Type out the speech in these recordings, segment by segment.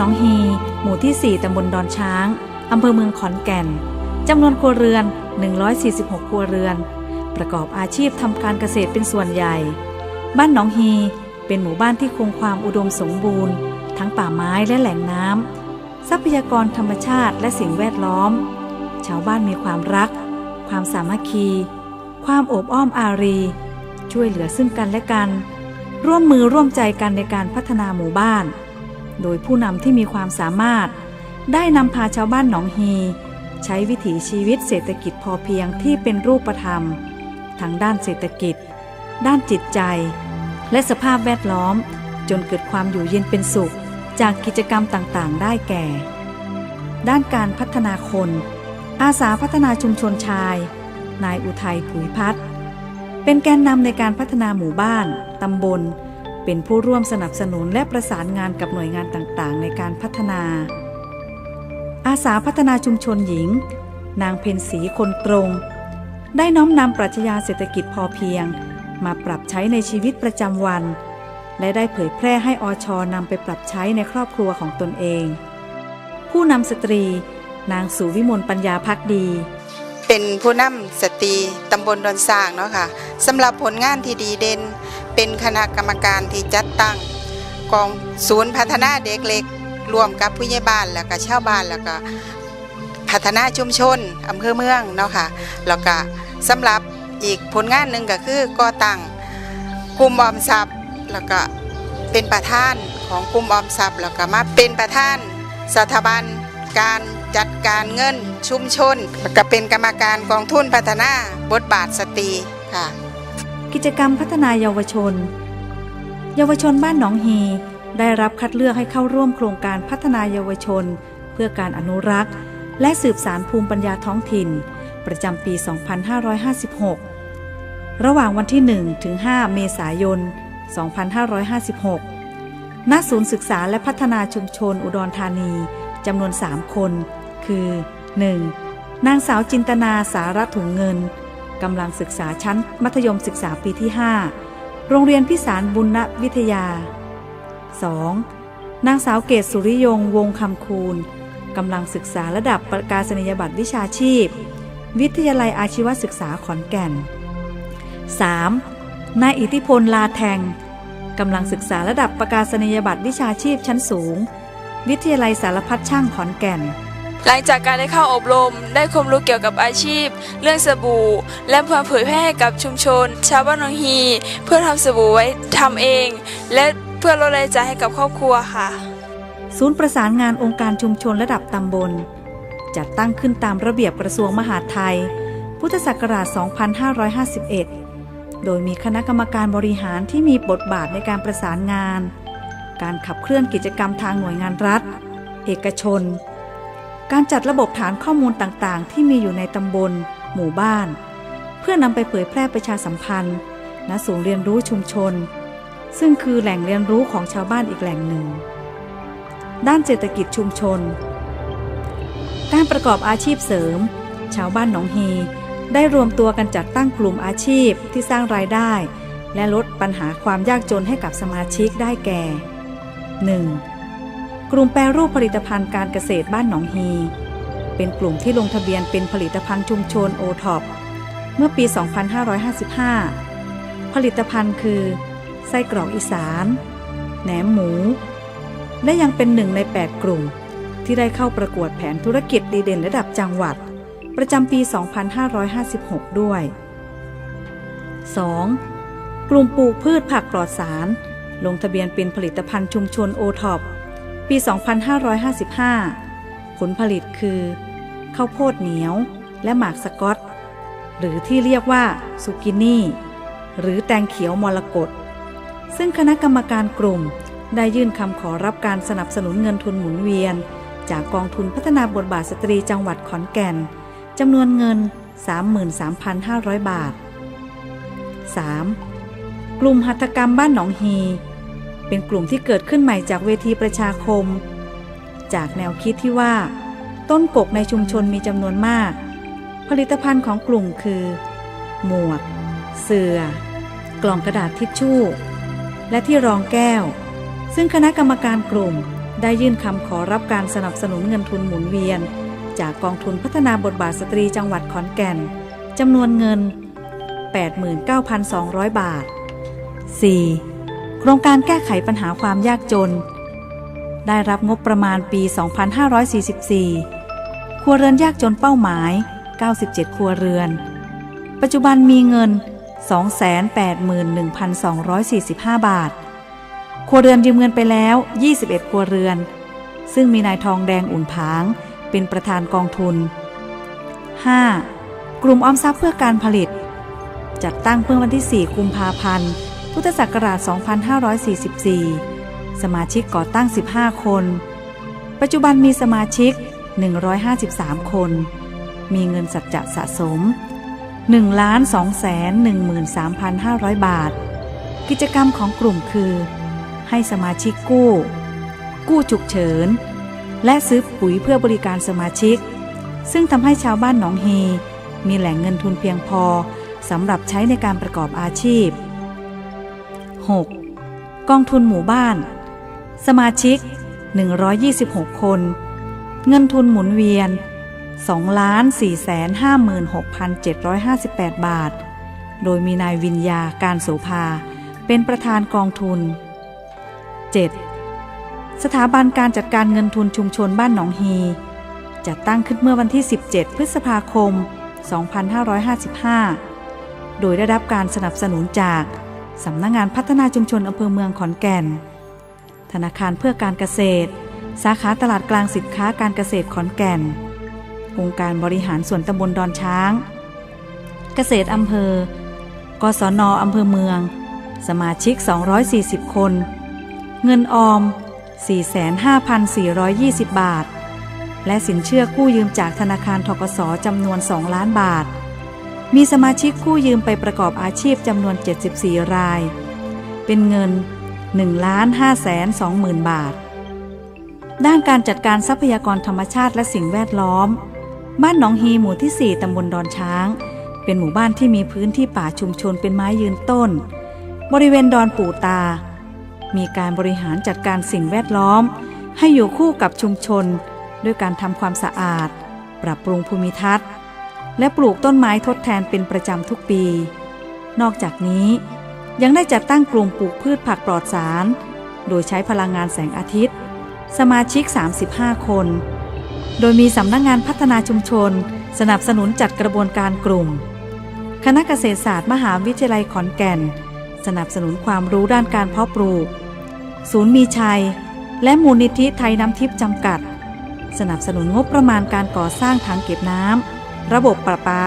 บ้านหนองฮี หมู่ที่ 4 ตำบลดอนช้าง อำเภอเมืองขอนแก่น จำนวนครัวเรือน 146 ครัวเรือน ประกอบอาชีพทำการเกษตรเป็นส่วนใหญ่ บ้านหนองฮีเป็นหมู่บ้านที่คงความอุดมสมบูรณ์ ทั้งป่าไม้และแหล่งน้ำ ทรัพยากรธรรมชาติและสิ่งแวดล้อม ชาวบ้านมีความรัก ความสามัคคี ความโอบอ้อมอารี ช่วยเหลือซึ่งกันและกัน ร่วมมือร่วมใจกันในการพัฒนาหมู่บ้าน โดยผู้นำที่มีความสามารถ ได้นำพาชาวบ้านหนองฮี ใช้วิถีชีวิตเศรษฐกิจพอเพียงที่เป็นรูปธรรม ทั้งด้านเศรษฐกิจ ด้านจิตใจ และสภาพแวดล้อม จนเกิดความอยู่เย็นเป็นสุข จากกิจกรรมต่างๆ ได้แก่ ด้านการพัฒนาคน อาสาพัฒนาชุมชนชาย นายอุทัยผุยพัฒน์เป็นแกนนำในการพัฒนาหมู่บ้าน ตำบล เป็นผู้ร่วมสนับสนุนและประสานงานกับหน่วยงานต่างๆ ในการพัฒนา อาสาพัฒนาชุมชนหญิง นางเพนสีคนตรง ได้น้อมนำปรัชญาเศรษฐกิจพอเพียง มาปรับใช้ในชีวิตประจำวัน และได้เผยแพร่ให้อชนำไปปรับใช้ในครอบครัวของตนเอง ผู้นำสตรี นางสุวิมลปัญญาพักดีเป็นผู้นำสตรีตำบลดอนสร้างเนาะค่ะสำหรับผลงานที่ดีเด่น เป็นคณะกรรมการที่จัดตั้งกองศูนย์พัฒนาเด็กเล็กรวมกับผู้ใหญ่บ้านแล้วก็ชาวบ้านแล้วก็พัฒนาชุมชนอำเภอเมืองเนาะค่ะแล้วก็สำหรับอีกผลงานหนึ่งก็คือก่อตั้งกลุ่มออมทรัพย์แล้วก็เป็นประธานของกลุ่มออมทรัพย์แล้วก็มาเป็นประธานสถาบันการจัดการเงินชุมชนแล้วก็เป็นกรรมการกองทุนพัฒนาบทบาทสตรีค่ะ กิจกรรมพัฒนาเยาวชน เยาวชนบ้านหนองฮี ได้รับคัดเลือกให้เข้าร่วมโครงการพัฒนาเยาวชน เพื่อการอนุรักษ์ และสืบสารภูมิปัญญาท้องถิ่น ประจำปี 2556 ระหว่างวันที่ 1 ถึง 5 เมษายน 2556 ณ ศูนย์ศึกษาและพัฒนาชุมชนอุดรธานีจำนวน 3 คน คือ 1. นางสาวจินตนาสารถุงเงิน กำลังศึกษาชั้น มัธยมศึกษาปีที่ 5 โรงเรียนพิสารบุญวิทยา 2. นางสาวเกศสุริยงวงคำคูณกำลังศึกษาระดับประกาศนียบัตรวิชาชีพ วิทยาลัยอาชีวศึกษาขอนแก่น 3. นายอิทธิพลลาแทงกำลังศึกษาระดับประกาศนียบัตรวิชาชีพชั้นสูง วิทยาลัยสารพัดช่างขอนแก่น หลังจากการได้เข้าอบรม ได้ความรู้เกี่ยวกับอาชีพ เรื่องสบู่ และเพื่อเผยแพร่ให้กับชุมชน ชาวบ้านหนองฮี เพื่อทำสบู่ไว้ทำเอง และเพื่อลดรายจ่ายให้กับครอบครัวค่ะ ศูนย์ประสานงานองค์การชุมชนระดับตำบล จัดตั้งขึ้นตามระเบียบกระทรวงมหาดไทย พุทธศักราช 2551 โดยมีคณะกรรมการบริหารที่มีบทบาทในการประสานงาน การขับเคลื่อนกิจกรรมทางหน่วยงานรัฐ เอกชน การจัดระบบฐานข้อมูลต่างๆ ที่มีอยู่ในตำบล หมู่บ้าน เพื่อนำไปเผยแพร่ประชาสัมพันธ์ณศูนย์เรียนรู้ชุมชน ซึ่งคือแหล่งเรียนรู้ของชาวบ้านอีกแหล่งหนึ่ง ด้านเศรษฐกิจชุมชน การประกอบอาชีพเสริม ชาวบ้านหนองฮีได้รวมตัวกันจัดตั้งกลุ่มอาชีพที่สร้างรายได้ และลดปัญหาความยากจนให้กับสมาชิกได้แก่ 1. กลุ่มแปรรูปผลิตภัณฑ์การเกษตรบ้านหนองฮี เป็นกลุ่มที่ลงทะเบียนเป็นผลิตภัณฑ์ชุมชนโอท็อปเมื่อปี 2555 ผลิตภัณฑ์คือ ไส้กรอกอีสาน แหนมหมู และยังเป็นหนึ่งใน 8 กลุ่ม ที่ได้เข้าประกวดแผนธุรกิจดีเด่นระดับจังหวัด ประจำปี 2556 ด้วย 2. กลุ่มปลูกพืชผักปลอดสาร ลงทะเบียนเป็นผลิตภัณฑ์ชุมชนโอท็อป ปี 2555 ผลผลิตคือข้าวโพดเหนียวและหมากสกอต หรือที่เรียกว่าซูกินี่ หรือแตงเขียวมรกตซึ่งคณะกรรมการกลุ่มได้ยื่นคำขอรับการสนับสนุนเงินทุนหมุนเวียน จากกองทุนพัฒนาบทบาทสตรีจังหวัดขอนแก่นจำนวนเงิน 33,500 บาท 3. กลุ่มหัตถกรรมบ้านหนองฮี เป็นกลุ่มที่เกิดขึ้นใหม่จากเวทีประชาคม จากแนวคิดที่ว่า ต้นกกในชุมชนมีจำนวนมาก ผลิตภัณฑ์ของกลุ่มคือ หมวก เสือ่อ กล่องกระดาษทิชชู่ และที่รองแก้ว ซึ่งคณะกรรมการกลุ่มได้ยื่นคำขอรับการสนับสนุนเงินทุนหมุนเวียน จากกองทุนพัฒนาบทบาทสตรีจังหวัดขอนแก่นจำนวนเงิน 89,200 บาท 4. โครงการแก้ไขปัญหาความยากจน ได้รับงบประมาณปี 2544 ครัวเรือนยากจนเป้าหมาย 97 ครัวเรือน ปัจจุบันมีเงิน 281,245 บาท ครัวเรือนยืมเงินไปแล้ว 21 ครัวเรือน ซึ่งมีนายทองแดงอุ่นผาง เป็นประธานกองทุน 5. กลุ่มออมทรัพย์เพื่อการผลิต จัดตั้งเมื่อวันที่ 4 กุมภาพันธ์ พุทธศักราช 2544 สมาชิกก่อตั้ง 15 คน ปัจจุบันมีสมาชิก 153 คน มีเงินสัจจะสะสม 1 2 1 3 5 0 0 บาท กิจกรรมของกลุ่มคือ ให้สมาชิกกู้ กู้ฉุกเฉิน และซื้อปุ๋ยเพื่อบริการสมาชิก ซึ่งทำให้ชาวบ้านหนองฮีมีแหล่งเงินทุนเพียงพอสำหรับใช้ในการประกอบอาชีพ 6. กองทุนหมู่บ้าน สมาชิก 126 คน เงินทุนหมุนเวียน 2,456,758 บาท โดยมีนายวินยาการโสภา เป็นประธานกองทุน 7. สถาบันการจัดการเงินทุนชุมชนบ้านหนองฮี จัดตั้งขึ้นเมื่อวันที่ 17 พฤษภาคม 2555 โดยได้รับการสนับสนุนจาก สำนักงงานพัฒนาชุมชนอำเภอเมืองขอนแก่น ธนาคารเพื่อการเกษตร สาขาตลาดกลางสินค้าการเกษตรขอนแก่น องค์การบริหารส่วนตำบลดอนช้าง เกษตรอำเภอ กศนอำเภอเมือง สมาชิก 240 คน เงินออม 45,420 บาท และสินเชื่อกู้ยืมจากธนาคารทกสจำนวน 2 ล้านบาท มีสมาชิกกู้ยืมไปประกอบอาชีพจำนวน 74 ราย เป็นเงิน 1 5 2 0 0 0 0 บาท ด้านการจัดการทรัพยากรธรรมชาติและสิ่งแวดล้อม บ้านหนองฮีหมู่ที่ 4 ตำบลดอนช้าง เป็นหมู่บ้านที่มีพื้นที่ป่าชุมชนเป็นไม้ยืนต้น บริเวณดอนปู่ตา มีการบริหารจัดการสิ่งแวดล้อม ให้อยู่คู่กับชุมชน ด้วยการทำความสะอาด ปรับปรุงภูมิทัศน์ และปลูกต้นไม้ทดแทนเป็นประจำทุกปี นอกจากนี้ ยังได้จัดตั้งกลุ่มปลูกพืชผักปลอดสาร โดยใช้พลังงานแสงอาทิตย์ สมาชิก 35 คน โดยมีสำนักงงานพัฒนาชุมชน สนับสนุนจัดกระบวนการกลุ่ม คณะเกษตรศาสตร์มหาวิทยาลัยขอนแก่น สนับสนุนความรู้ด้านการเพาะปลูก ศูนย์มีชัย และมูลนิธิไทยน้ำทิพย์จำกัด สนับสนุนงบประมาณการก่อสร้างถังเก็บน้ำ ระบบประปา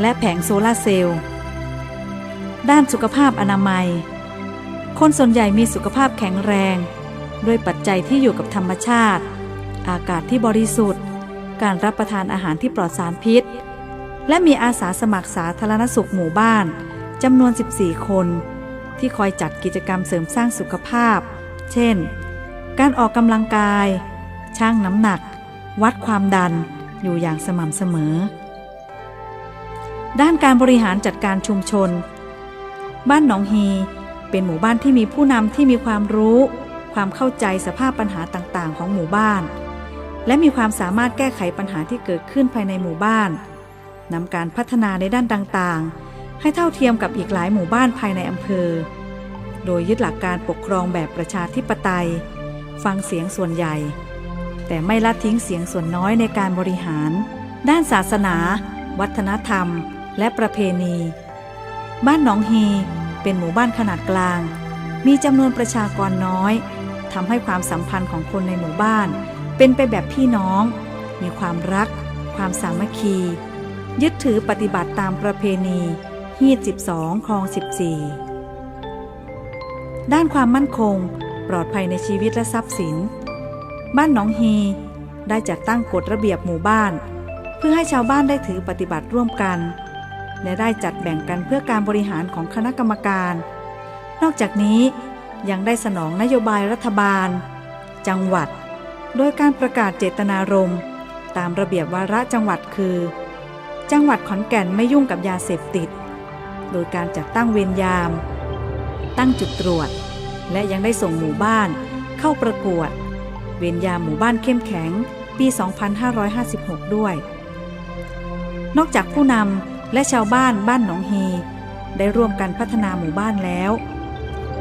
และแผงโซลาร์เซลล์ ด้านสุขภาพอนามัย คนส่วนใหญ่มีสุขภาพแข็งแรง ด้วยปัจจัยที่อยู่กับธรรมชาติ อากาศที่บริสุทธิ์ การรับประทานอาหารที่ปลอดสารพิษ และมีอาสาสมัครสาธารณสุขหมู่บ้านจำนวน 14 คน ที่คอยจัดกิจกรรมเสริมสร้างสุขภาพ เช่น การออกกำลังกายชั่งน้ำหนัก วัดความดัน อยู่อย่างสม่ำเสมอ ด้านการบริหารจัดการชุมชน บ้านหนองฮีเป็นหมู่บ้านที่มีผู้นำที่มีความรู้ ความเข้าใจสภาพปัญหาต่างๆ ของหมู่บ้าน และมีความสามารถแก้ไขปัญหาที่เกิดขึ้นภายในหมู่บ้านนำการพัฒนาในด้านต่างๆ ให้เท่าเทียมกับอีกหลายหมู่บ้านภายในอำเภอ โดยยึดหลักการปกครองแบบประชาธิปไตย ฟังเสียงส่วนใหญ่ แต่ไม่ละทิ้งเสียงส่วนน้อยในการบริหาร ด้านศาสนา วัฒนธรรม และประเพณี บ้านหนองฮีเป็นหมู่บ้านขนาดกลาง มีจำนวนประชากรน้อยทำให้ความสัมพันธ์ของคนในหมู่บ้าน เป็นไปแบบพี่น้อง มีความรัก ความสามัคคี ยึดถือปฏิบัติตามประเพณีฮีด12คลอง 14 ด้านความมั่นคง ปลอดภัยในชีวิตและทรัพย์สิน บ้านหนองฮี ได้จัดตั้งกฎระเบียบหมู่บ้าน เพื่อให้ชาวบ้านได้ถือปฏิบัติร่วมกัน และได้จัดแบ่งกันเพื่อการบริหารของคณะกรรมการ นอกจากนี้ยังได้สนองนโยบายรัฐบาล จังหวัด โดยการประกาศเจตนารมณ์ ตามระเบียบวาระจังหวัดคือ จังหวัดขอนแก่นไม่ยุ่งกับยาเสพติด โดยการจัดตั้งเวรยาม ตั้งจุดตรวจ และยังได้ส่งหมู่บ้าน เข้าประกวด เวียนยามหมู่บ้านเข้มแข็ง ปี 2556 ด้วย นอกจากผู้นำและชาวบ้านบ้านหนองฮี ได้ร่วมกันพัฒนาหมู่บ้านแล้ว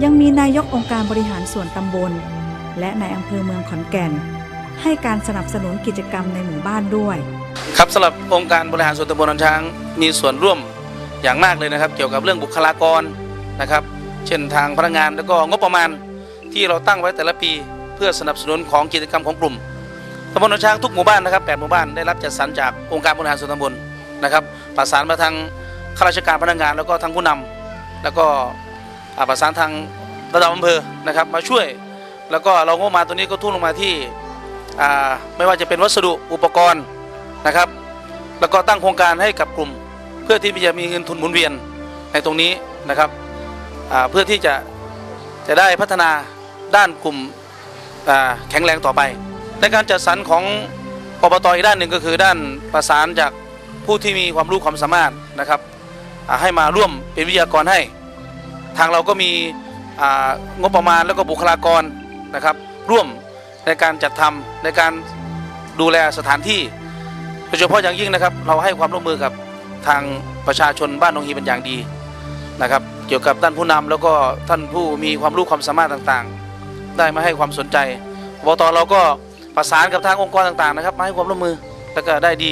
ยังมีนายกองค์การบริหารส่วนตำบล และนายอำเภอเมืองขอนแก่น ให้การสนับสนุนกิจกรรมในหมู่บ้านด้วย ครับสำหรับองค์การบริหารส่วนตำบลนนช้างมีส่วนร่วมอย่างมากเลยนะครับ เกี่ยวกับเรื่องบุคลากรนะครับ เช่นทางพนักงานแล้วก็งบประมาณที่เราตั้งไว้แต่ละปี เพื่อสนับสนุนของกิจกรรมของกลุ่มตำบลหนนช้างทุกหมู่บ้านนะครับแปดหมู่บ้านได้รับจัดสรรจากองค์การบริหารส่วนตำบลนะครับ ประสานมาทางข้าราชการพนักงาน แล้วก็ทางผู้นำแล้วก็ประสานทางระดับอำเภอนะครับมาช่วย แล้วก็เรางบมาตัวนี้ก็ทุ่มลงมาที่ไม่ว่าจะเป็นวัสดุอุปกรณ์นะครับ แล้วก็ตั้งโครงการให้กับกลุ่ม เพื่อที่จะมีเงินทุนหมุนเวียนในตรงนี้นะครับเพื่อที่จะจะได้พัฒนาด้านกลุ่ม แข็งแรงต่อไปในการจัดสรรของอบตอีกด้านหนึ่งก็คือด้านประสานจากผู้ที่มีความรู้ความสามารถนะครับให้มาร่วมเป็นวิทยากรให้ ทางเราก็มีงบประมาณแล้วก็บุคลากรนะครับร่วมในการจัดทำในการดูแลสถานที่โดยเฉพาะอย่างยิ่งนะครับ เราให้ความร่วมมือกับทางประชาชนบ้านหนองฮีเป็นอย่างดีนะครับ เกี่ยวกับด้านผู้นำแล้วก็ท่านผู้มีความรู้ความสามารถต่างๆ ได้มาให้ความสนใจอบตเราก็ประสานกับทางองค์กรต่างๆนะครับมาให้ความร่วมมือแล้วก็ได้ดี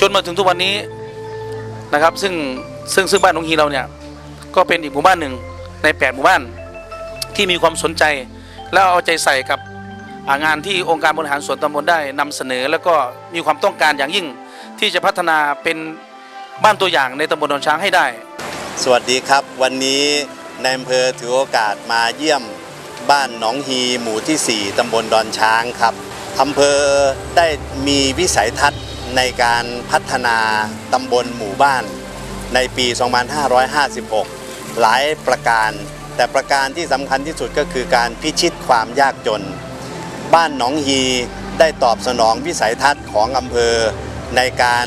จนมาถึงทุกวันนี้นะครับ ซึ่งซึ่งซึ่งบ้านหนองฮีเราเนี่ยก็เป็นอีกหมู่บ้านหนึ่งใน 8 หมู่บ้านที่มีความสนใจ แล้วเอาใจใส่กับงานที่องค์การบริหารส่วนตำบลได้นำเสนอ แล้วก็มีความต้องการอย่างยิ่งที่จะพัฒนาเป็นบ้านตัวอย่างในตำบลดอนช้างให้ได้ สวัสดีครับ วันนี้ในอำเภอถือโอกาสมาเยี่ยม บ้านหนองฮีหมู่ที่ 4ตำบลดอนช้างครับอำเภอได้มีวิสัยทัศน์ในการพัฒนาตำบลหมู่บ้าน ในปี 2556 หลายประการ แต่ประการที่สำคัญที่สุดก็คือการพิชิตความยากจน บ้านหนองฮีได้ตอบสนองวิสัยทัศน์ของอำเภอ ในการ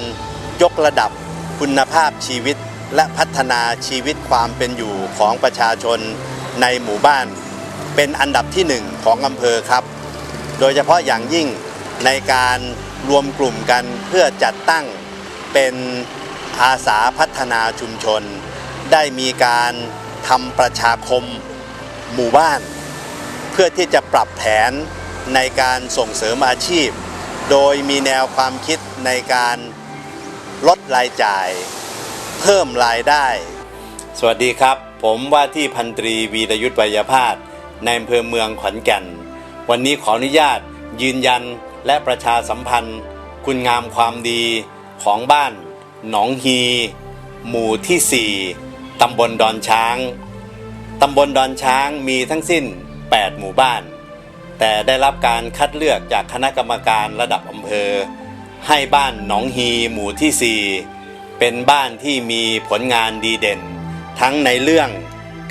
ยกระดับคุณภาพชีวิตและพัฒนาชีวิตความเป็นอยู่ของประชาชนในหมู่บ้าน เป็นอันดับที่หนึ่งของอำเภอครับ โดยเฉพาะอย่างยิ่งในการรวมกลุ่มกันเพื่อจัดตั้งเป็นอาสาพัฒนาชุมชน ได้มีการทำประชาคมหมู่บ้าน เพื่อที่จะปรับแผนในการส่งเสริมอาชีพ โดยมีแนวความคิดในการลดรายจ่าย เพิ่มรายได้ สวัสดีครับ ผมว่าที่พันตรีวีรยุทธวิยภาส ในอำเภอเมืองขอนแก่น วันนี้ขออนุญาตยืนยันและประชาสัมพันธ์ คุณงามความดีของบ้าน หนองฮี หมู่ที่ 4 ตำบลดอนช้าง ตำบลดอนช้างมีทั้งสิ้น 8 หมู่บ้าน แต่ได้รับการคัดเลือกจากคณะกรรมการระดับอำเภอ ให้บ้านหนองฮีหมู่ที่ 4 เป็นบ้านที่มีผลงานดีเด่น ทั้งในเรื่อง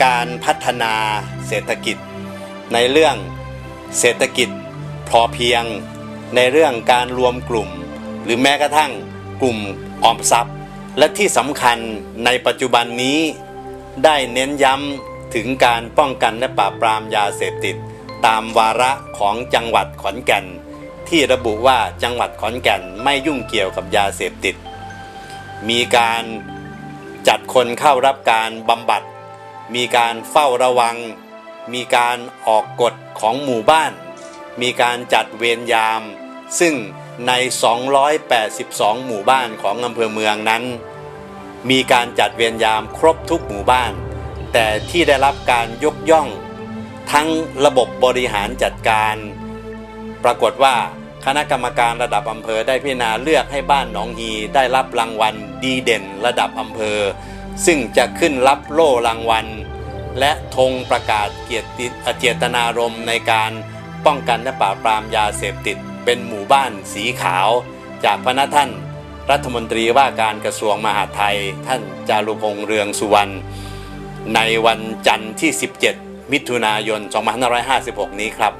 การพัฒนาเศรษฐกิจ ในเรื่องเศรษฐกิจพอเพียง ในเรื่องการรวมกลุ่ม หรือแม้กระทั่งกลุ่มออมทรัพย์ และที่สำคัญในปัจจุบันนี้ ได้เน้นย้ำถึงการป้องกันและปราบปรามยาเสพติด ตามวาระของจังหวัดขอนแก่น ที่ระบุว่าจังหวัดขอนแก่นไม่ยุ่งเกี่ยวกับยาเสพติด มีการจัดคนเข้ารับการบำบัด มีการเฝ้าระวัง มีการออกกฎของหมู่บ้าน มีการจัดเวรยาม ซึ่งใน 282 หมู่บ้านของอำเภอเมืองนั้น มีการจัดเวรยามครบทุกหมู่บ้าน แต่ที่ได้รับการยกย่อง ทั้งระบบบริหารจัดการ ปรากฏว่าคณะกรรมการระดับอำเภอได้พิจารณาเลือกให้บ้านหนองฮีได้รับรางวัลดีเด่นระดับอำเภอ ซึ่งจะขึ้นรับโล่รางวัล และธงประกาศเกียรติเจตนารมณ์ในการป้องกันและปราบปรามยาเสพติด เป็นหมู่บ้านสีขาว จากพระนะท่านรัฐมนตรีว่าการกระทรวงมหาดไทย ท่านจารุพงษ์เรืองสุวรรณในวันจันทร์ที่ 17 มิถุนายน 2556 นี้ครับ